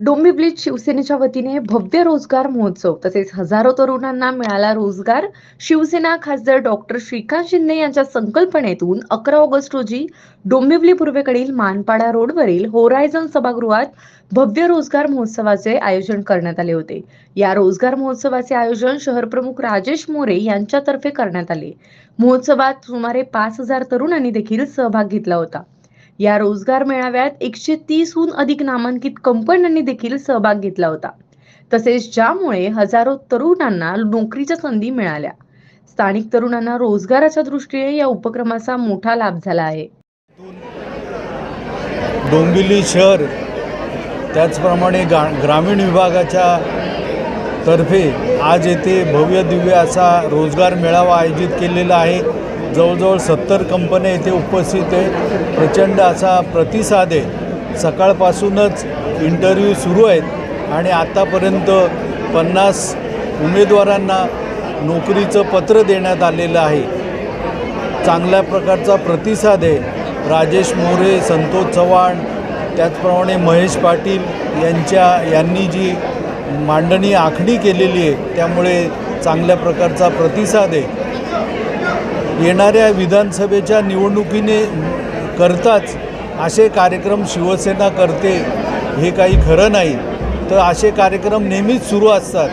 डोंबिवलीत शिवसेनेच्या वतीने भव्य रोजगार महोत्सव तसेच हजारो तरुणांना मिळाला रोजगार. शिवसेना खासदार डॉक्टर श्रीकांत शिंदे यांच्या संकल्पनेतून अकरा ऑगस्ट रोजी डोंबिवली पूर्वेकडील मानपाडा रोडवरील होरायझन सभागृहात भव्य रोजगार महोत्सवाचे आयोजन करण्यात आले होते. या रोजगार महोत्सवाचे आयोजन शहर प्रमुख राजेश मोरे यांच्यातर्फे करण्यात आले. महोत्सवात सुमारे पाच हजार तरुणांनी देखील सहभाग घेतला होता. या रोजगार मेळाव्यात एकशे तीसहून अधिक नामांकित कंपन्यांनी देखील सहभाग घेतला होता. तसेच ज्यामुळे हजारो तरुणांना नोकरीच्या संधी मिळाल्या. स्थानिक तरुणांना रोजगाराच्या दृष्टीने या उपक्रमाचा मोठा लाभ झाला आहे. डोंबिवली शहर त्याचप्रमाणे गा ग्रामीण विभागाच्या तर्फे आज येथे भव्य दिव्य असा रोजगार मेळावा आयोजित केलेला आहे. जवळजवळ सत्तर कंपन्या येथे उपस्थित आहे प्रचंड असा प्रतिसाद आहे. सकाळपासूनच इंटरव्ह्यू सुरू आहेत. आणि आत्तापर्यंत पन्नास उमेदवारांना नोकरीचं पत्र देण्यात आलेलं आहे. चांगल्या प्रकारचा प्रतिसाद आहे. राजेश मोरे संतोष चव्हाण त्याचप्रमाणे महेश पाटील यांच्या यांनी जी मांडणी आखणी केलेली आहे त्यामुळे चांगल्या प्रकारचा प्रतिसाद आहे. येणाऱ्या विधानसभेच्या निवडणुकीने करताच असे कार्यक्रम शिवसेना करते हे काही खरं नाही. तर असे कार्यक्रम नेहमीच सुरू असतात.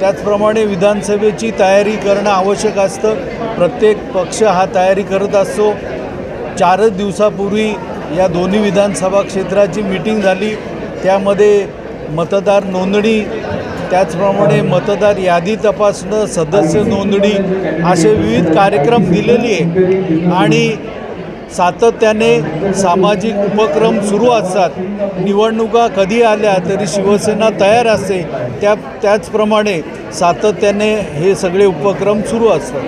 त्याचप्रमाणे विधानसभेची तयारी करणं आवश्यक असतं. प्रत्येक पक्ष हा तयारी करत असतो. चारच दिवसापूर्वी या दोन्ही विधानसभा क्षेत्राची मीटिंग झाली. त्यामध्ये मतदार नोंदणी त्याचप्रमाणे मतदार यादी तपासणं सदस्य नोंदणी असे विविध कार्यक्रम दिलेली आहे आणि सातत्याने सामाजिक उपक्रम सुरू असतात. निवडणुका कधी आल्या तरी शिवसेना तयार असते. त्या त्याचप्रमाणे सातत्याने हे सगळे उपक्रम सुरू असतात.